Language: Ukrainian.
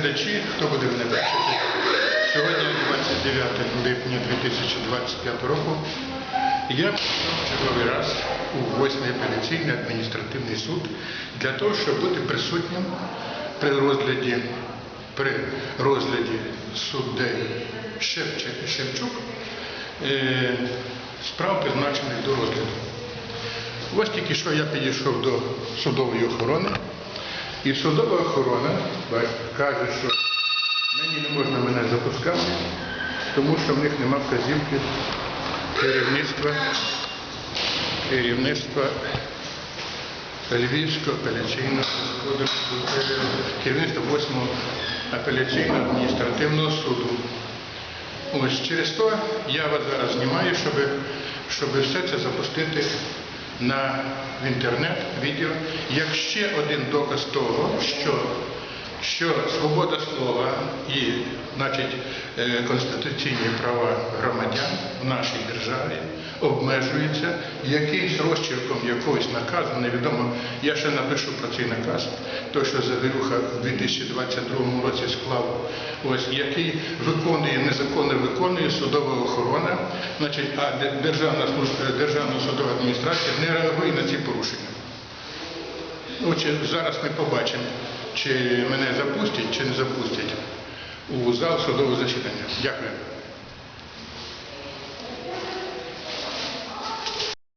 глядачі, хто буде мене бачити. Сьогодні 29 липня 2025 року. Я прийшов черговий раз у 8-й апеляційний адміністративний суд для того, щоб бути присутнім при розгляді, при розгляді суддею Шевчук е, справ, призначених до розгляду. Ось тільки що я підійшов до судової охорони, і судова охорона каже, що мені не можна мене запускати, тому що в них нема вказівки керівництва, керівництва Львівського апеляційного керівництва 8 апеляційного адміністративного суду. Ось через то я вас зараз знімаю, щоб, щоб все це запустити на в інтернет відео, як ще один доказ того, що, що свобода слова і значить, е, конституційні права громадян державі обмежуються якимсь розчерком якогось наказу, невідомо. Я ще напишу про цей наказ, той, що Завірюха в 2022 році склав, ось який виконує, незаконно виконує судова охорона, значить, а Державна служба, Державна судова адміністрація не реагує на ці порушення. Ну, чи зараз ми побачимо, чи мене запустять, чи не запустять у зал судового засідання. Дякую.